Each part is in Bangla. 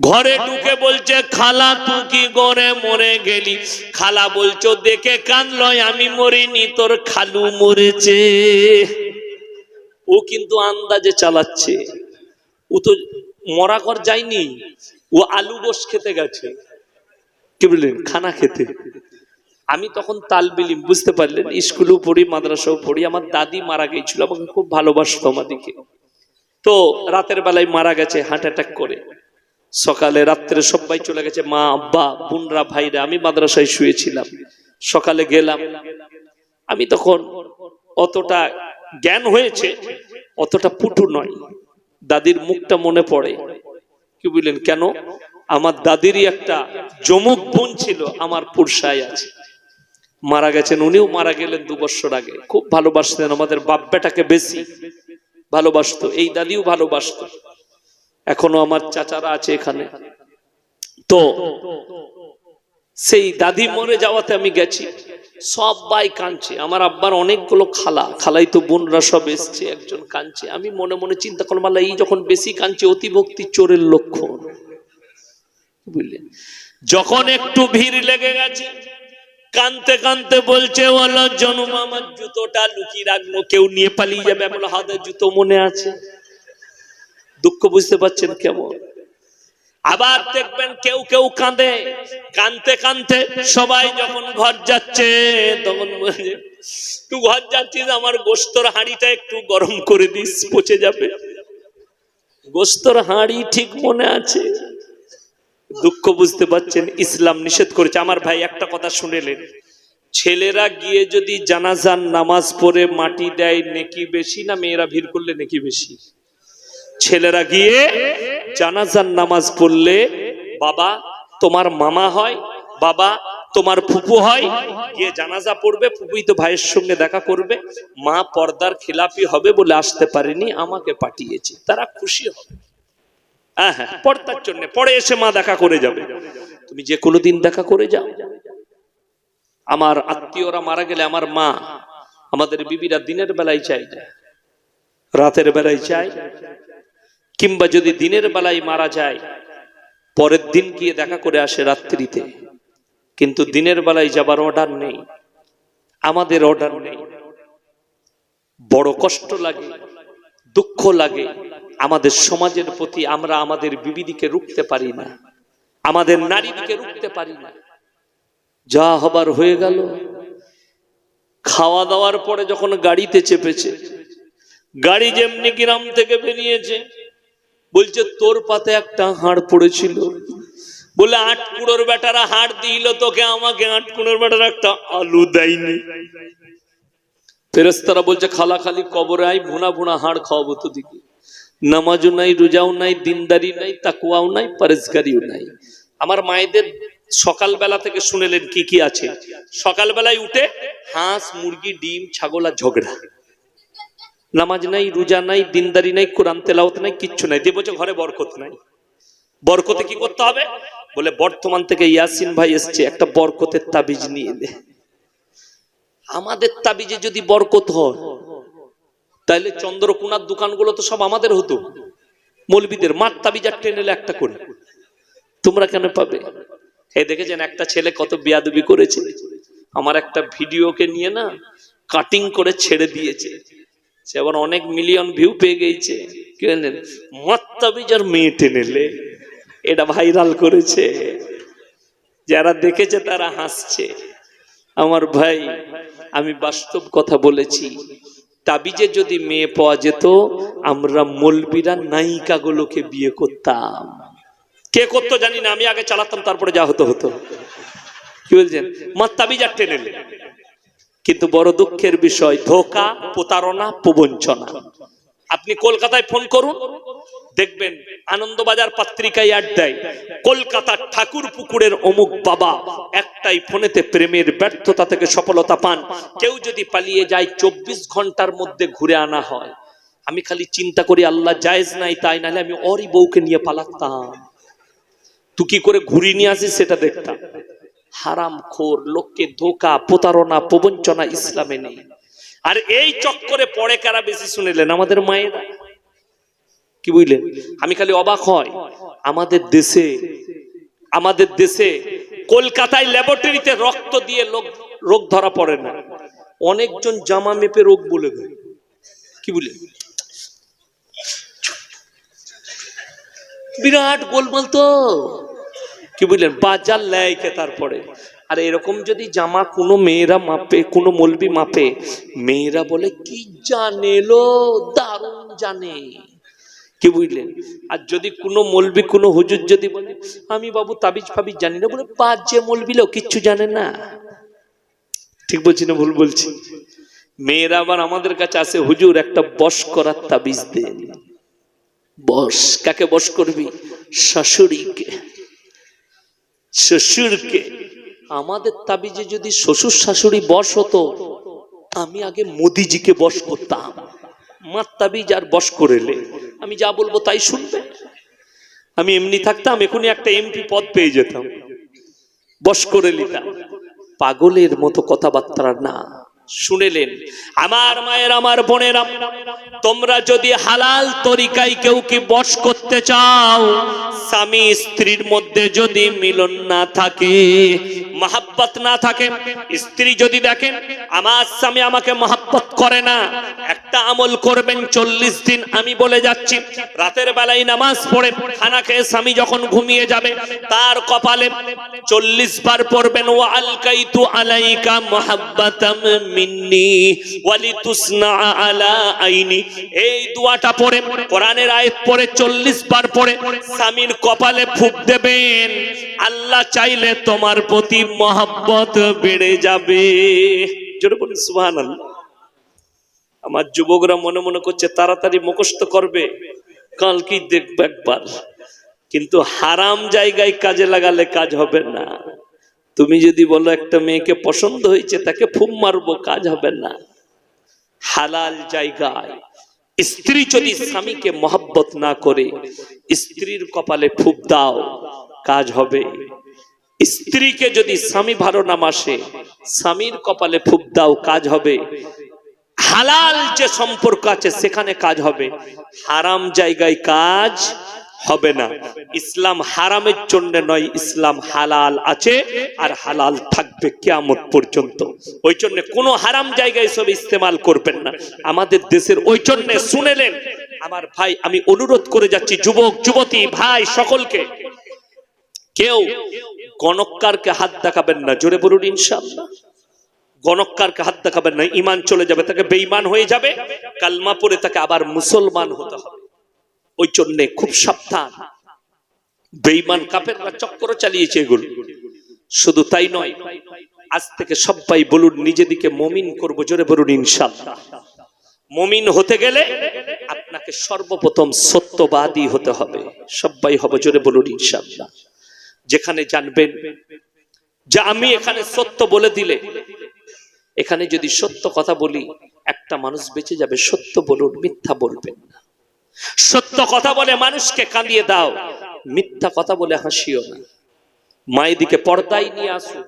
ঘরে ঢুকে বলছে, খালা, তুই কি গড়ে মরে গেলি? খালা বলছো, দেখে কানলয় আমি মরিনি, তোর খালু মরেছে। ও কিন্তু আন্দাজে চালাচ্ছে। ও তো মরা ঘর যায়নি, ও আলু গোস খেতে গেছে। কি বললেন? খানা খেতে। আমি তখন তাল বিলিম, বুঝতে পারলেন? স্কুলেও পড়ি, মাদ্রাসাও পড়ি, আমার দাদি মারা গেছিল, আমাকে খুব ভালোবাসতো আমাদিকে তো রাতের বেলায় মারা গেছে, হার্ট অ্যাটাক করে। সকালে, রাত্রে সবাই চলে গেছে, মা, আব্বা, বোনরা, ভাইরা, আমি মাদ্রাসায় শুয়েছিলাম। সকালে গেলাম। আমি তখন অতটা জ্ঞান হয়েছে, অতটা পুটু নয়। দাদির মুখটা মনে পড়ে। কি বুঝলেন কেন? আমার দাদিরই একটা জমুক বোন ছিল, আমার পুরসায় আছে। মারা গেছেন উনিও, মারা গেলেন দু বছর আগে। খুব ভালোবাসতেন আমাদের বাপ বেটাকে বেশি। ভালোবাসতো, এই দাদিও ভালোবাসতো। এখনও আমার চাচারা আছে এখানে। তো সেই দাদি মরে যাওয়াতে আমি গেছি। সবাই কাঁদছে। আমার আব্বার অনেকগুলো খালা। খালাই তো বোনরা সব এসছে, একজন কাঁদছে। আমি মনে মনে চিন্তা করলাম, আল্লাহ, এই যখন বেশি কাঁদছে, অতিভক্তি চোরের লক্ষণ। বুঝলেন? যখন একটু ভিড় লেগে গেছে, কানতে কানতে বলছে বলো জন্ম আমার জুতোটা লুকিয়ে রাখব, কেউ নিয়ে পালিয়ে যাবে। বলো হাতে জুতো মনে আছে? দুঃখ বুঝতে পারছেন কেমন? আবার দেখবেন কেউ কেউ কাঁদে। কানতে কানতে সবাই যখন ঘর যাচ্ছে, তখন তুই ঘর যাচ্ছিস, আমার গোস্তর হাঁড়িটা একটু গরম করে দিস, পচে যাবে। গোস্তর হাঁড়ি ঠিক মনে আছে? দুঃখ বুঝতে পারছেন? ইসলাম নিষেধ করেছে। আমার ভাই একটা কথা শুনেলেন, ছেলেরা গিয়ে যদি জানাজান নামাজ পড়ে মাটি দেয়, নেকি বেশি না মেয়েরা ভিড় করলে নেকি বেশি? ছেলেরা গিয়ে জানাজার নামাজ পড়লে, বাবা, তোমার মামা হয়, বাবা, তোমার ফুপু হয়। গিয়ে জানাজা পড়বে, ফুপুই তো ভাইয়ের সঙ্গে দেখা করবে। মা পর্দার খিলাপি হবে বলে আসতে পারেনি, আমাকে পাঠিয়েছে, তারা খুশি হবে। হ্যাঁ হ্যাঁ পর্দার জন্য, পরে এসে মা দেখা করে যাবে। তুমি যে কোনো দিন দেখা করে যাও। আমার আত্মীয়রা মারা গেলে আমার মা আমাদের বিবিরা দিনের বেলায় চাই রাতের বেলায় চাই কিংবা যদি দিনের বেলায় মারা যায়, পরের দিন গিয়ে দেখা করে আসে রাত্রিতে। কিন্তু দিনের বেলায় যাবার অর্ডার নেই। আমাদের অর্ডার নেই। বড় কষ্ট লাগে, দুঃখ লাগে। আমাদের সমাজের প্রতি আমরা আমাদের বিবিদিকে রুখতে পারি না। আমাদের নারীদিকে রুখতে পারি না। যা হবার হয়ে গেল। খাওয়া দাওয়ার পরে যখন গাড়িতে চেপেছে, গাড়ি যেমনি গ্রাম থেকে বেরিয়েছে বলছে, তোর পাতে একটা হাড় পড়েছিল। বলে আট কুড়োর বেটারা হাড় দিল তোকে, আমাকে আট কুড়োর বেটারা একটা আলু দেয়নি। ফেরেস্তারা বলছে, খালা খালি কবরে আই ভুনা ভুনা হাড় খাওয়াবো তো দিকে নামাজও নাই, রোজাও নাই দিনদারি নাই তাকুয়াও নাই পরেজগারিও নাই। আমার মায়েদের সকালবেলা থেকে শুনেলেন কি কি আছে। সকালবেলায় উঠে হাঁস, মুরগি, ডিম, ছাগল আর ঝগড়া। নামাজ নাই, রোজা নাই, দিনদারি নাই, কোরআন তেলাওত নাই, কিচ্ছু নাই। দিয়ে বলছে, ঘরে বরকত নাই। বরকতে কি করতে হবে? বলে, বর্তমান থেকে ইয়াসিন ভাই এসছে, একটা বরকতের তাবিজ নিয়ে দে আমাদের তাবিজে যদি বরকত হয়, তাহলে চন্দ্রকোনার দোকানগুলো তো সব আমাদের হতো। মৌলবিদের মার তাবিজ আর টেনেলে একটা করে। তোমরা কেন পাবে? এ দেখেছেন, একটা ছেলে কত বিয়াদবি করেছে। আমার একটা ভিডিওকে নিয়ে না কাটিং করে ছেড়ে দিয়েছে। সে আবার অনেক মিলিয়ন ভিউ পেয়ে গেছে। কি বললেন? মত্তাবিজ আর মেয়ে টেনেলে এটা ভাইরাল করেছে। যারা দেখেছে তারা হাসছে। আমার ভাই, আমি বাস্তব কথা বলেছি। তাবিজে যদি মেয়ে পাওয়া যেত, আমরা মলবিরা নায়িকাগুলোকে বিয়ে করতাম। কে করতো জানি না, আমি আগে চালাতাম, তারপরে যা হতো হতো। কি বলছেন? মার তাবিজ আর টেনেলে কিন্তু বড় দুঃখের বিষয়, ধোকা, প্রতারণা, প্রবঞ্চনা। আপনি কলকাতায় ফোন করুন, দেখবেন আনন্দবাজার পত্রিকায় অ্যাড দেয়, কলকাতার ঠাকুর পুকুরের অমুক বাবা একটাই ফোনেতে প্রেমের ব্যর্থতা থেকে সফলতা পান। কেউ যদি পালিয়ে যায়, চব্বিশ ঘণ্টার মধ্যে ঘুরে আনা হয়। আমি খালি চিন্তা করি, আল্লাহ জায়েজ নাই তাই, নাহলে আমি অরি বউকে নিয়ে পালাতাম। তুই কি করে ঘুরিয়ে নিয়ে আসিস সেটা দেখতাম। হারাম খোর, লোককে ধোকা, প্রতারণা, প্রবঞ্চনা ইসলামে নেই। আর এই চক্করে পড়ে কারা বেশি শুনিলেন? আমাদের মায়েরা। কি বুঝলেন? আমি খালি অবাক হয় আমাদের দেশে আমাদের দেশে কলকাতায় ল্যাবরেটরিতে রক্ত দিয়ে লোক, রোগ ধরা পড়ে না। অনেকজন জামা মেপে রোগ বলে দেয়। কি বলে বিরাট গোলমাল তো। কি বুঝলেন বাজার লেয়কে তারপরে? আর এরকম যদি জামা কোনো মেয়েরা মাপে, কোনো মলবি মাপে, মেয়েরা বলে, কি জানে লো, দারুণ জানে। কি বুঝলেন? আর যদি কোনো মলবি, কোনো হুজুর যদি বলে, আমি বাবু তাবিজ ফাবিজ জানি না, বলে পাঁচ যে মলবিলো কিচ্ছু জানে না। ঠিক বলছি না ভুল বলছি? মেয়েরা আবার আমাদের কাছে আসে, হুজুর, একটা বস করার তাবিজ দেন। বস? কাকে বস করবি? শাশুড়িকে। শ্বশুরকে, আমাদের তাবিজে যদি শ্বশুর শাশুড়ি বস হতো, আমি আগে মোদিজিকে বস করতাম। মার তাবিজ আর বস করেলে আমি যা বলব তাই শুনবে। আমি এমনি থাকতাম, এখনই একটা এমপি পদ পেয়ে যেতাম। বস করে নিতাম। পাগলের মতো কথাবার্তা না। শুনেলেন, আমার মায়ের, আমার বোনেরা, তোমরা যদি হালাল তরিকায় কেউ কি বশ করতে চাও, স্বামী স্ত্রীর মধ্যে যদি মিলন না থাকে, মহাব্বত না থাকে, স্ত্রী যদি দেখেন, আমার স্বামী আমাকে মহাব্বত করে না, একটা আমল করবেন চল্লিশ দিন, আমি বলে যাচ্ছি, রাতের বেলায় নামাজ পড়ে খানা খেয়ে স্বামী যখন ঘুমিয়ে যাবে, তার কপালে চল্লিশ বার পড়বেন ও আলকাইতু আলাইকা মহাব্বাতাম মিন্নি ওয়ালিতুসনা আলা আইনি। এই দুয়াটা পড়ে, কোরআনের আয়াত পড়ে, চল্লিশ বার পড়ে কপালে ফুক দেবেন। আল্লাহ চাইলে তোমার প্রতি মহাব্বত বেড়ে যাবে। জোরে বলুন, সুবহানাল্লাহ। আমার যুবকরা মনে মনে করছে, তাড়াতাড়ি মুখস্থ করবে। কালকেই দেখবে একবার। কিন্তু হারাম জায়গায় কাজে লাগালে কাজ হবে না। তুমি যদি বলো একটা মেয়েকে পছন্দ হয়েছে, তাকে ফুম মারবো, কাজ হবে না। হালাল জায়গায় স্ত্রী যদি স্বামীকে মহব্বত না করে, স্ত্রীর কপালে ফুপ দাও, কাজ হবে। স্ত্রীকে যদি স্বামী ভালো নাম আসে স্বামীর কপালে ফুপ দাও, কাজ হবে। হালাল যে সম্পর্ক আছে, সেখানে কাজ হবে। হারাম জায়গায় কাজ হবে না। ইসলাম হারামের জন্য নয়, ইসলাম হালাল আছে আর হালাল থাকবে কেয়ামত পর্যন্ত। ওই জন্য কোনো হারাম জায়গায় সব ইস্তেমাল করবেন না। আমাদের দেশের ওই জন্য শুনেলেন, আমার ভাই, আমি অনুরোধ করে যাচ্ছি, যুবক, যুবতী, ভাই, সকলকে। কেউ গণকারকে হাত দেখাবেন না, জোরে বলুন ইনশাআল্লাহ। গণকারকে হাত দেখাবেন না ইমান চলে যাবে, তাকে বেঈমান হয়ে যাবে, কালমা পরে তাকে আবার মুসলমান হতে হবে। ওই জন্যে খুব সাবধান। বেঈমান কাপেররা চক্কর চালিয়েছে এগুলো। শুধু তাই নয়, আজ থেকে সবাই বলুন, নিজেদিকে মমিন করব জোরে বলুন ইনশাআল্লাহ। মমিন হতে গেলে আপনাকে সর্বপ্রথম সত্যবাদী হতে হবে। সবাই হবে জোরে বলুন ইনশাআল্লাহ। যেখানে জানবেন যে আমি এখানে সত্য বলে দিলে, এখানে যদি সত্য কথা বলি, একটা মানুষ বেঁচে যাবে, সত্য বলুন, মিথ্যা বলবেন না। সত্য কথা বলে মানুষকে কাঁদিয়ে দাও। মিথ্যা কথা বলে হাসিও না। মায়েদিকে পর্দায় নিয়ে আসো।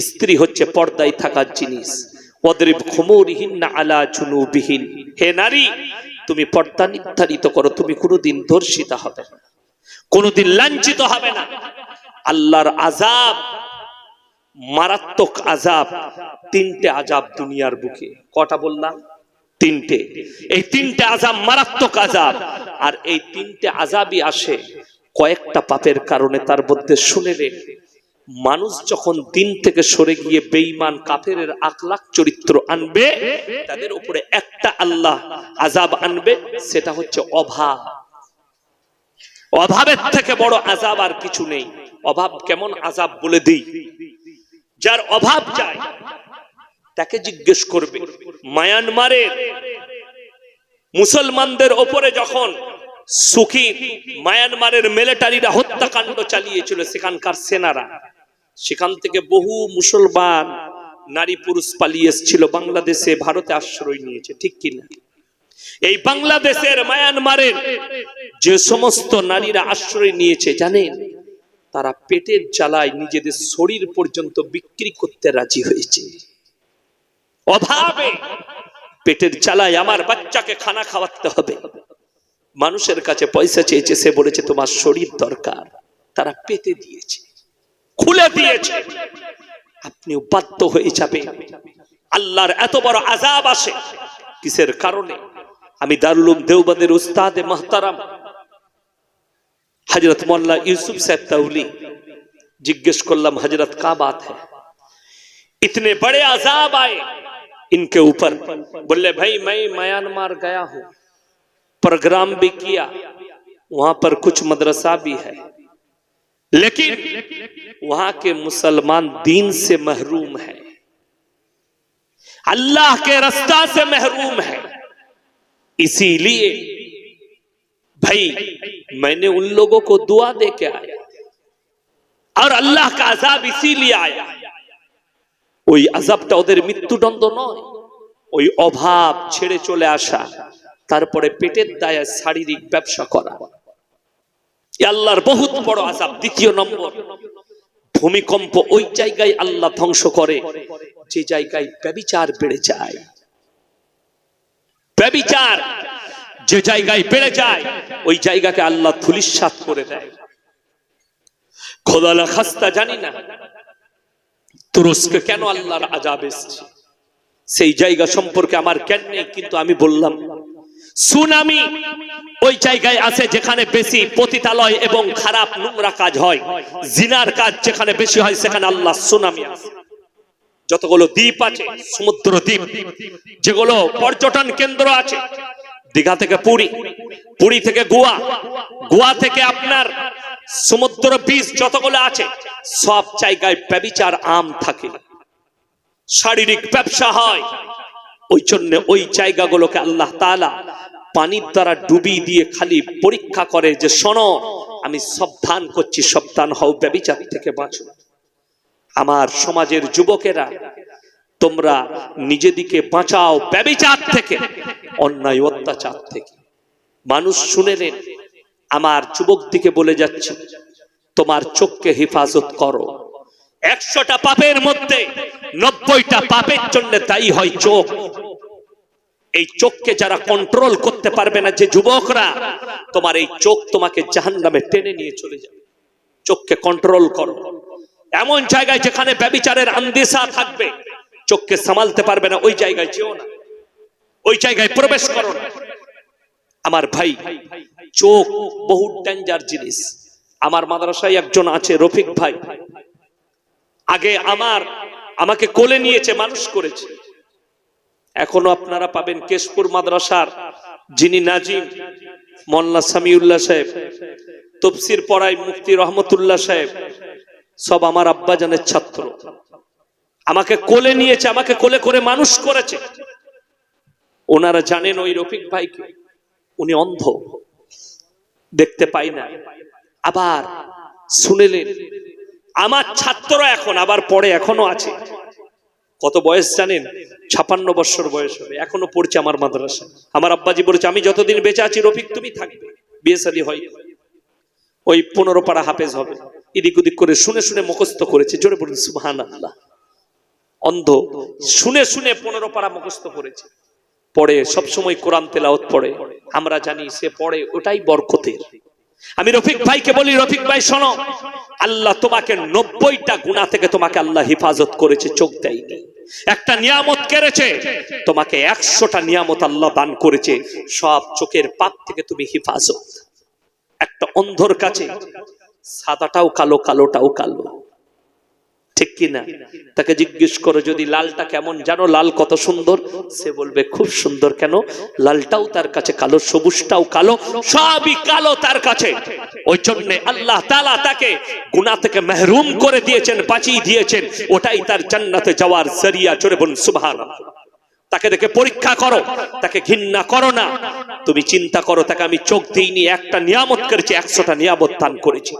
স্ত্রী হচ্ছে পর্দায় থাকার জিনিস। অদ্রিব খুমুরহীন না আলা হে নারী, তুমি পর্দা নির্ধারিত করো, তুমি কোনোদিন ধর্ষিতা হবে না। কোনোদিন লাঞ্ছিত হবে না। আল্লাহর আজাব মারাত্মক আজাব তিনটে আজাব দুনিয়ার বুকে। কটা বললাম? তিনটে। এই তিনটে আজাব মারাত্মক আজাব। আর এই তিনটে আজাবই আসে কয়েকটা পাপের কারণে তার মধ্যে শুনে রে মানুষ যখন দিন থেকে সরে গিয়ে বেঈমান কাফের আকলাক চরিত্র আনবে, তাদের উপরে একটা আল্লাহ আজাব আনবে, সেটা হচ্ছে অভাব। অভাবের থেকে বড় আজাব আর কিছু নেই। অভাব কেমন আজাব বলে দিই? যার অভাব চাই তাকে জিজ্ঞেস করবে। মায়ানমারের মুসলমানদের ওপরে যখন সুখী মায়ানমারের মিলিটারিরা হত্যাকাণ্ড চালিয়েছিল সেখানকার সেনারা, সেখান থেকে বহু মুসলমান নারী পুরুষ পালিয়ে এসেছিল, বাংলাদেশে ভারতে আশ্রয় নিয়েছে, ঠিক কিনা? এই বাংলাদেশের মায়ানমারের যে সমস্ত নারীরা আশ্রয় নিয়েছে, জানেন? তারা পেটের জ্বালায় নিজেদের শরীর পর্যন্ত বিক্রি করতে রাজি হয়েছে। অভাবে পেটের চালায় আমার বাচ্চাকে খানা খাওয়াতে হবে। মানুষের কাছে পয়সা চেয়েছে, সে বলেছে, তোমার শরীর দরকার। তারা পেতে দিয়েছে, খুলে দিয়েছে। আপনি বাধ্য হয়ে যাবে আল্লাহর এত বড় আজাব আসে। কিসের কারণে? আমি দারুলুম দেওবাদের উস্তাদে মাহতারাম। হাজরত মোল্লা ইউসুফ সাহেব তাউলি জিজ্ঞেস করলাম হাজরত কা বাত হ্যাঁ? ইতনে বড়ে আজাব আয়ে। इनके ऊपर। बोले, भाई, मैं म्यांमार गया हूँ। प्रोग्राम भी किया। वहाँ पर कुछ मदरसा भी है। लेकिन वहाँ के मुसलमान दीन से महरूम है। अल्लाह के रास्ता से महरूम है। इसीलिए, भाई, मैंने उन लोगों को दुआ दे के आया। और अल्लाह का अजाब इसीलिए आया। ওই আজাবটা ওদের মৃত্যুদণ্ড নয়, ওই অভাব ছেড়ে চলে আসা, তারপরে পেটের দায়ে শারীরিক ব্যবসা করা। আল্লাহর বহুত বড় আজাব দ্বিতীয় নম্বর, ভূমিকম্প ওই জায়গায় আল্লাহ ধ্বংস করে, যে জায়গায় ব্যবিচার বেড়ে যায়। ব্যবিচার যে জায়গায় বেড়ে যায়, ওই জায়গাকে আল্লাহ ধুলিস্বাত করে দেয়। খোদালা খাস্তা জানি না তুরস্কে কেন আল্লাহর আজাব এসছে? সেই জায়গা সম্পর্কে আমার জ্ঞান নেই, কিন্তু আমি বললাম, সুনামি ওই জায়গায় আছে যেখানে বেশি পতিতালয় এবং খারাপ নোংরা কাজ হয়। জিনার কাজ যেখানে বেশি হয়, সেখানে আল্লাহ সুনামি আছে। যতগুলো দ্বীপ আছে, সমুদ্র দ্বীপ, যেগুলো পর্যটন কেন্দ্র আছে, দীঘা থেকে পুরী পুরী থেকে গোয়া গোয়া থেকে আপনার সমুদ্র বীজ যতগুলো আছে, সব জায়গায় ব্যবিচার আম থাকে। শারীরিক ব্যবসা হয়। ওই জন্য ওই জায়গাগুলোকে আল্লাহ তাআলা পানির দ্বারা ডুবি দিয়ে খালি পরীক্ষা করে যে, শোনো, আমি সাবধান করছি, সাবধান হও, ব্যবিচার থেকে বাঁচো। আমার সমাজের যুবকেরা, তোমরা নিজেদিকে বাঁচাও, ব্যবিচার থেকে, অন্যায় অত্যাচার থেকে। মানুষ শুনেলেন আমার যুবক দিকে বলে যাচ্ছে, তোমার চোখকে হেফাজত করো। একশোটা পাপের মধ্যে নব্বইটা পাপের জন্য দায়ী হয় চোখ। এই চোখকে যারা কন্ট্রোল করতে পারবে না যে যুবকরা, তোমার এই চোখ তোমাকে জাহান নামে টেনে নিয়ে চলে যাবে। চোখকে কন্ট্রোল করো। এমন জায়গায় যেখানে ব্যবিচারের আন্দেশা থাকবে, চোখকে সামালতে পারবে না, ওই জায়গায় যেও না। ওই জায়গায় প্রবেশ করো না। আমার ভাই, চোখ বহু ডেঞ্জার জিনিস। আমার মাদ্রাসায় একজন আছে রফিক ভাই। আগে আমার, আমাকে কোলে নিয়েছে, মানুষ করেছে। এখনও আপনারা পাবেন কেশপুর মাদ্রাসার যিনি নাজিম মোল্লা সামিউল্লাহ সাহেব, তফসির পড়াই মুফতি রহমতুল্লাহ সাহেব, সব আমার আব্বাজানের ছাত্র। আমাকে কোলে নিয়েছে, আমাকে কোলে করে মানুষ করেছে। ওনারা জানেন ওই রফিক ভাইকে। উনি অন্ধ। দেখতে পাই না। আবার শুনেলেন, আমার ছাত্ররা এখন, আবার পড়ে এখনও আছে। কত বয়স জানেন? ছাপান্ন বছর বয়স হবে। এখনও পড়ছে আমার মাদ্রাসা। আমার আব্বাজি বলেছে, আমি যতদিন বেঁচে আছি, রফিক, তুমি থাকবে। বিয়ে হয়। ওই পনেরো পাড়া হাফেজ হবে। এদিক ওদিক করে শুনে শুনে মুখস্থ করেছে। জোরে বলুন সুবহান আল্লাহ অন্ধ। শুনে শুনে পনেরো পাড়া মুখস্থ করেছে। পড়ে সবসময় কোরআন তেলাওত পড়ে। আমরা জানি সে পড়ে, ওটাই বরকতের। আমি রফিক ভাইকে বলি, রফিক ভাই, শোনো। আল্লাহ তোমাকে নব্বইটা গুণা থেকে তোমাকে আল্লাহ হেফাজত করেছে, চোখ দেয়নি। একটা নিয়ামত কেড়েছে, তোমাকে একশোটা নিয়ামত আল্লাহ দান করেছে, সব চোখের পাপ থেকে তুমি হেফাজত। একটা অন্ধর কাছে, সাদাটাও কালো, কালোটাও কালো। ঠিক কি না তাকে জিজ্ঞেস করো, যদি লালটা কেমন জানো? লাল কত সুন্দর? সে বলবে, খুব সুন্দর কেন? লালটাও তার কাছে কালো, সবুজটাও কালো, সবই কালো তার কাছে। ওই জন্য আল্লাহ তালা তাকে গুনাহ থেকে মেহরুম করে দিয়েছেন, বাঁচিয়ে দিয়েছেন। ওটাই তার জান্নাতে যাওয়ার জরিয়া চড়ে বলুন সুবহানাল্লাহ। তাকে দেখে পরীক্ষা করো, তাকে ঘৃণা করো না। তুমি চিন্তা করো, তাকে আমি চোখ দিইনি, একটা নিয়ামত করেছি, একশোটা নিয়ামত দান করেছি।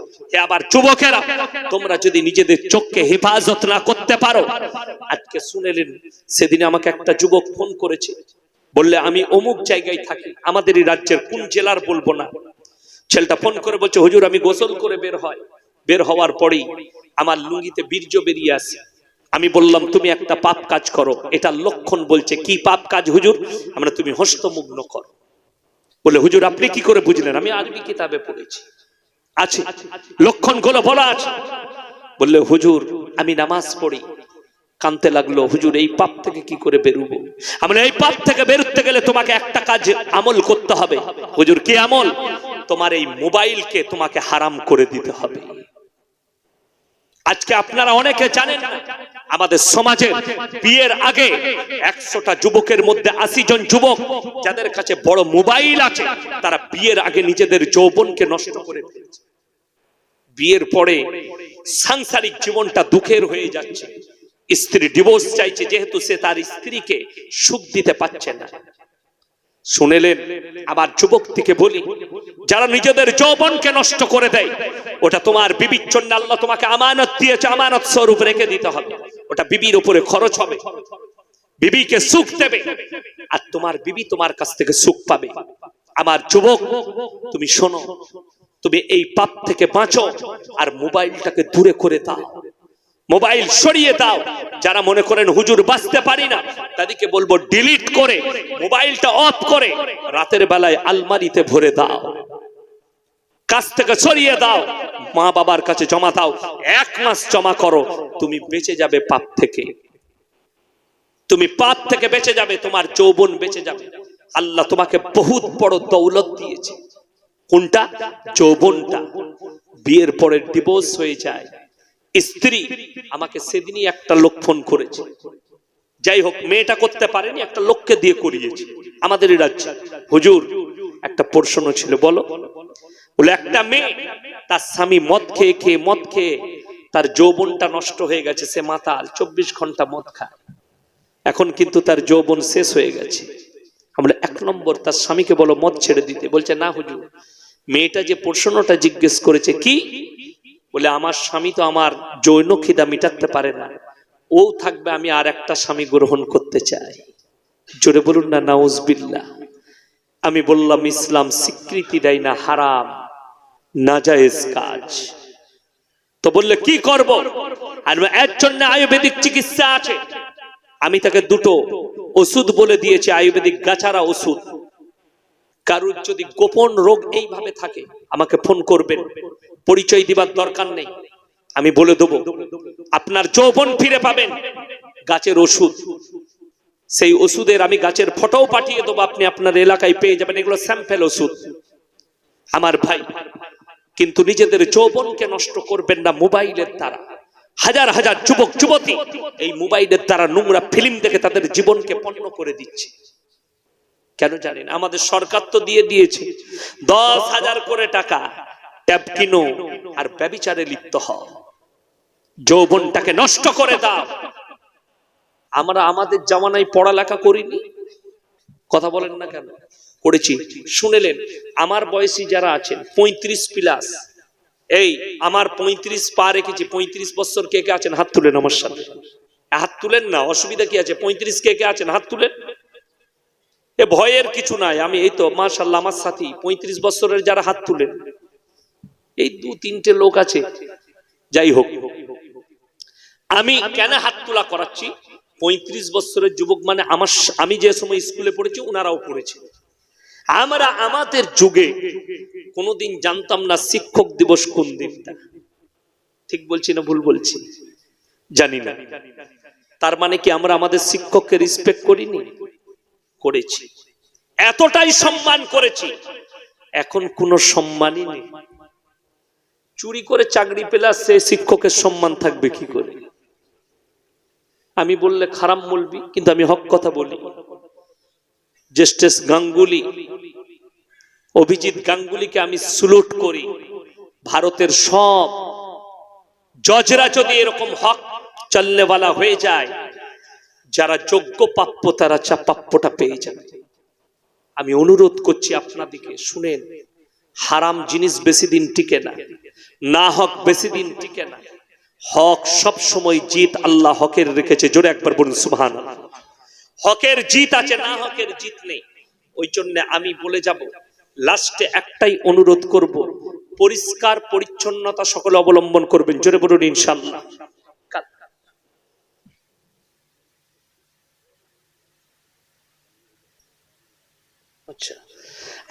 আবার যুবকেরা, তোমরা যদি নিজেদের চোখকে হেফাজত না করতে পারো, আজকে শুনেলেন সেদিনে আমাকে একটা যুবক ফোন করেছে, বললে, আমি অমুক জায়গায় থাকি, আমাদের এই রাজ্যের কোন জেলার বলব না? ছেলেটা ফোন করে বলছে, হুজুর, আমি গোসল করে বের হয়। বের হওয়ার পরেই আমার লুঙ্গিতে বীর্য বেরিয়ে আসে। আমি বললাম, তুমি একটা পাপ কাজ করো এটা লক্ষণ বলছে, কি পাপ কাজ হুজুর? আমরা তুমি হস্তমুগ্ন করো। বলে হুজুর আপনি কি করে বুঝলেন? আমি আরবি কিতাবে পড়েছি। আছে। লক্ষণগুলো বলা আছে। বললে হুজুর আমি নামাজ পড়ি। কানতে লাগল হুজুর এই পাপ থেকে কি করে বেরুবো? আমি এই পাপ থেকে বেরোতে গেলে তোমাকে একটা কাজ আমল করতে হবে। হুজুর কি আমল? তোমার এই মোবাইলকে তোমাকে হারাম করে দিতে হবে। আজকে আপনারা অনেকে জানেন না, আমাদের সমাজে বিয়ের আগে একশোটা যুবকের মধ্যে আশি জন যুবক যাদের কাছে বড় মোবাইল আছে, তারা বিয়ের আগে নিজেদের যৌবনকে নষ্ট করে ফেলেছে। বিয়ের পরে সাংসারিক জীবনটা দুঃখের হয়ে যাচ্ছে। স্ত্রী ডিভোর্স চাইছে, যেহেতু সে তার স্ত্রীকে সুখ দিতে পারছে না। শুনেলেন, আবার যুবক থেকে বলি, যারা নিজেদের যৌবনকে নষ্ট করে দেয়, ওটা তোমার বিবির জন্য আল্লাহ তোমাকে আমানত দিয়েছে, আমানত স্বরূপ রেখে দিতে হবে। ওটা বিবির উপরে খরচ হবে। বিবিকে সুখ দেবে, আর তোমার বিবি তোমার কাছ থেকে সুখ পাবে। আমার যুবক, তুমি শোনো, তুমি এই পাপ থেকে বাঁচো, আর মোবাইলটাকে দূরে করে দাও। মোবাইল সরিয়ে দাও। যারা মনে করেন হুজুর বাঁচতে পারি না, তাদেরকে বলব ডিলিট করে, মোবাইলটা অফ করে, রাতের বেলায় আলমারিতে ভরে দাও। কাছ থেকে সরিয়ে দাও, মা বাবার কাছে জমা দাও, এক মাস জমা করো, তুমি বেঁচে যাবে পাপ থেকে। তুমি পাপ থেকে বেঁচে যাবে, তোমার যৌবন বেঁচে যাবে। আল্লাহ তোমাকে বহুত বড় দৌলত দিয়েছে। কোনটা? যৌবনটা। বিয়ের পরে ডিভোর্স হয়ে যায়। স্ত্রী আমাকে সেদিনই একটা লোক ফোন করেছে। যাই হোক, মেয়েটা করতে পারেনি, একটা লোককে দিয়ে করিয়েছে আমাদের রাজ্যে। হুজুর, একটা প্রশ্ন ছিল, বলো। বলে, একটা মেয়ে, তার স্বামী মদ খেয়ে খেয়ে মদ খেয়ে তার যৌবনটা নষ্ট হয়ে গেছে, সে মাতাল, চব্বিশ ঘণ্টা মদ খায়। এখন কিন্তু তার যৌবন শেষ হয়ে গেছে। আমরা এক নম্বর, তার স্বামীকে বলো, মদ ছেড়ে দিতে। বলছে, না হুজুর, মেয়েটা যে প্রশ্নটা জিজ্ঞেস করেছে, কি? বলে, আমার স্বামী তো আমার যৌন খিদা মিটাতে পারে না। ও থাকবে, আমি আর একটা স্বামী গ্রহণ করতে চাই। জোরে বলুন না নাউজবিল্লা আমি বললাম, ইসলাম স্বীকৃতি দেয় না, হারাম, নাজায়েজ কাজ। তো বললে, কি করব? আর এর জন্য আয়ুর্বেদিক চিকিৎসা আছে। আমি তাকে দুটো ওষুধ বলে দিয়েছি, আয়ুর্বেদিক গাছারা ওষুধ। কারুর যদি গোপন রোগ এইভাবে থাকে, আমাকে ফোন করবেন। পরিচয় দিবার দরকার নেই। আমি বলে দেবো, আপনার যৌবন ফিরে পাবেন। গাছের ওষুধ। সেই ওষুধের আমি গাছের ফটোও পাঠিয়ে দেবো, আপনি আপনার এলাকায় পেয়ে যাবেন। এগুলো স্যাম্পেল ওষুধ। আমার ভাই, কিন্তু নিজেদের যৌবনকে নষ্ট করবেন না মোবাইলের দ্বারা। হাজার হাজার যুবক, যুবতী এই মোবাইলের দ্বারা নোংরা ফিল্ম দেখে তাদের জীবনকে পণ্য করে দিচ্ছে। কেন জানেন? আমাদের সরকার তো দিয়ে দিয়েছে। দশ হাজার করে টাকা ট্যাব কিনো আর ব্যবিচারে লিপ্ত হও। যৌবনটাকে নষ্ট করে দাও। আমরা আমাদের জামানায় পড়ালেখা করিনি? কথা বলেন না কেন? করেছি। শুনেলেন, আমার বয়সী যারা আছেন, পঁয়ত্রিশ প্লাস। এই, আমার পঁয়ত্রিশ পা রেখেছি। পঁয়ত্রিশ বছর কে কে আছেন? হাত তুলেন আমার সাথে। হাত তুলেন না, অসুবিধা কি আছে? পঁয়ত্রিশ কে কে আছেন? হাত তুলেন। এ ভয়ের কিছু নাই। আমি এই তো মাশাল্লাহ আমার সাথী, পঁয়ত্রিশ বছরের যারা হাত তুলেন এই দু তিনটে লোক আছে। যাই হোক, আমি কেন হাত তোলা করাচ্ছি? পঁয়ত্রিশ বছরের যুবক মানে আমার আমি যে সময় স্কুলে পড়েছি ওনারাও পড়েছে। আমরা আমাদের যুগে কোনোদিন জানতাম না শিক্ষক দিবস কোন দিনটা। ঠিক বলছি না ভুল বলছি? জানি না। তার মানে কি আমরা আমাদের শিক্ষককে রেসপেক্ট করিনি? করেছি। এতটাই সম্মান করেছি। এখন কোনো সম্মানই নেই। চুরি করে চাকরি পেলে সে শিক্ষকের সম্মান থাকবে কি করে? আমি বললে খারাপ বলবি, কিন্তু আমি হক কথা বলি। জেস্টেস গাঙ্গুলি, অভিজিৎ গাঙ্গুলিকে আমি সুলুট করি। ভারতের সব জজরা যদি এরকম হক চলনেওয়ালা হয়ে যায় যারা যোগ্য প্রাপ্য, তারা চা প্রাপ্যটা পেয়ে যাবে। আমি অনুরোধ করছি আপনাদিকে শুনেন, হারাম জিনিস বেশি দিন টিকে না না হক বেশি দিন টিকে না। হক সব সময় জিত আল্লাহ হকের রেখেছে। জোরে একবার বলুন সুবহান হকের জিত আছে, না হকের জিত নেই। ওই জন্য আমি বলে যাব, লাস্টে একটাই অনুরোধ করব, পরিষ্কার পরিচ্ছন্নতা সকলে অবলম্বন করবেন। জোরে বলুন ইনশাল্লাহ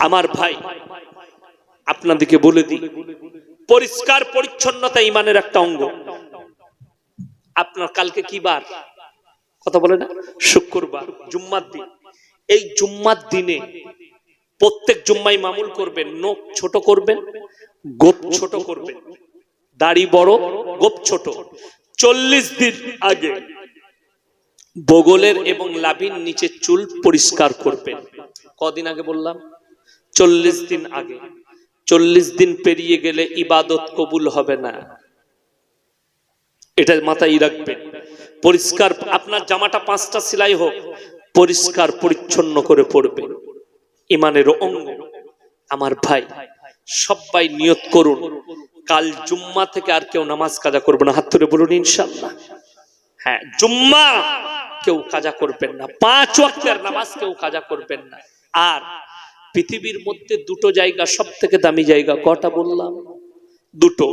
আমার ভাই, আপনাদেরকে বলে দিই, পরিষ্কার পরিচ্ছন্নতা ইমানের একটা অঙ্গ। আপনার কালকে কি বার? কথা বলে না? শুক্রবার, জুম্মার দিন। এই জুম্মার দিনে প্রত্যেক জুম্মাই মামুল করবেন, নখ ছোট করবেন, গোপ ছোট করবেন, দাড়ি বড়, গোপ ছোট। চল্লিশ দিন আগে বগলের এবং লাভির নিচে চুল পরিষ্কার করবেন। কদিন আগে বললাম? চল্লিশ দিন আগে। চল্লিশ দিন পেরিয়ে গেলে ইবাদত কবুল হবে না। এটা মাথায় রাখবেন। পরিষ্কার, আপনার জামাটা পাঁচটা সেলাই হোক, পরিষ্কার পরিচ্ছন্ন করে পড়বে ইমানের অঙ্গ। আমার ভাই, সবাই নিয়ত করুন। কাল জুম্মা থেকে আর কেউ নামাজ কাজা করবে না। হাত ধরে বলুন ইনশাল্লাহ হ্যাঁ জুম্মা কেউ কাজা করবেন না। পাঁচ ওয়াক্তের নামাজ কেউ কাজা করবেন না। আর পৃথিবীর মধ্যে দুটো জায়গা সব থেকে দামি জায়গা, কটা বললাম? দুটো।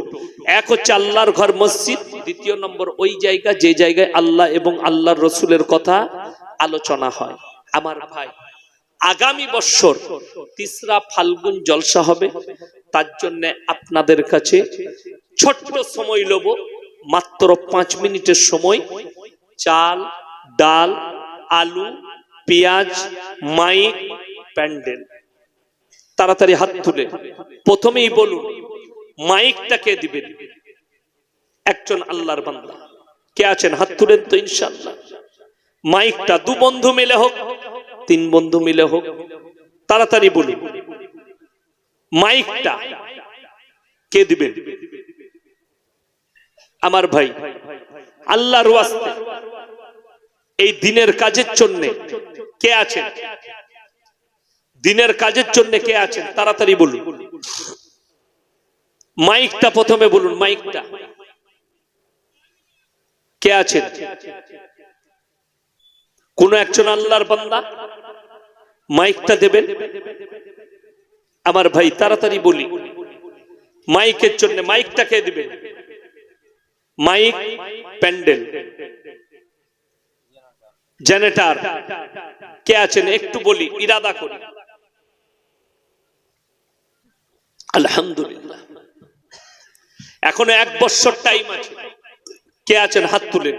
এক হচ্ছে আল্লাহর ঘর মসজিদ, দ্বিতীয় নম্বর ওই জায়গা যে জায়গায় আল্লাহ এবং আল্লাহর রসুলের কথা আলোচনা হয়। আমার ভাই, আগামী বছর তিসরা ফাল্গুন জলসা হবে, তার জন্য আপনাদের কাছে ছোট্ট সময় লব, মাত্র পাঁচ মিনিটের সময়। চাল, ডাল, আলু, পেঁয়াজ, মাইক প্যান্ডেল। তাড়াতাড়ি হাত তুলে প্রথমেই বলুন, মাইকটা কে দিবেন? একজন আল্লাহর বান্দা। কে আছেন? হাত তুলেন তো ইনশাল্লাহ মাইকটা দু বন্ধু মিলে হোক, তিন বন্ধু মিলে হোক, তাড়াতাড়ি বলুন, মাইকটা কে দিবেন? আমার ভাই, আল্লাহর ওয়াস্তে, এই দিনের কাজের জন্য কে আছেন? দিনের কাজের জন্য কে আছেন? তাড়াতাড়ি বলুন। মাইকটা প্রথমে বলুন, মাইকটা। কে আছেন? কোন একজন আল্লাহর বান্দা? মাইকটা দেবেন? আমার ভাই, তাড়াতাড়ি বলি। মাইকের জন্য মাইকটা কে দিবেন? মাইক, প্যান্ডেল। জেনেটার। কে আছেন? একটু বলি, ইরাদা করি। আলহামদুলিল্লাহ। এখনও এক বছর টাইম আছে। কে আছেন? হাত তুলেন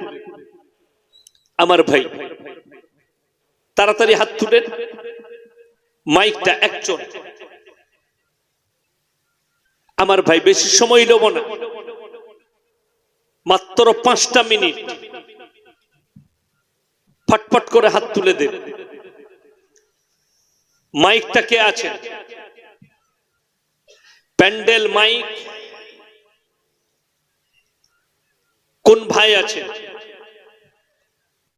আমার ভাই। তাড়াতাড়ি হাত তুলেন মাইকটা একজন। আমার ভাই, বেশি সময় নেব না। মাত্র পাঁচটা মিনিট। ফটফট করে হাত তুলে দেন। মাইকটা কে আছেন? প্যান্ডেল মাইক কোন ভাই আছে?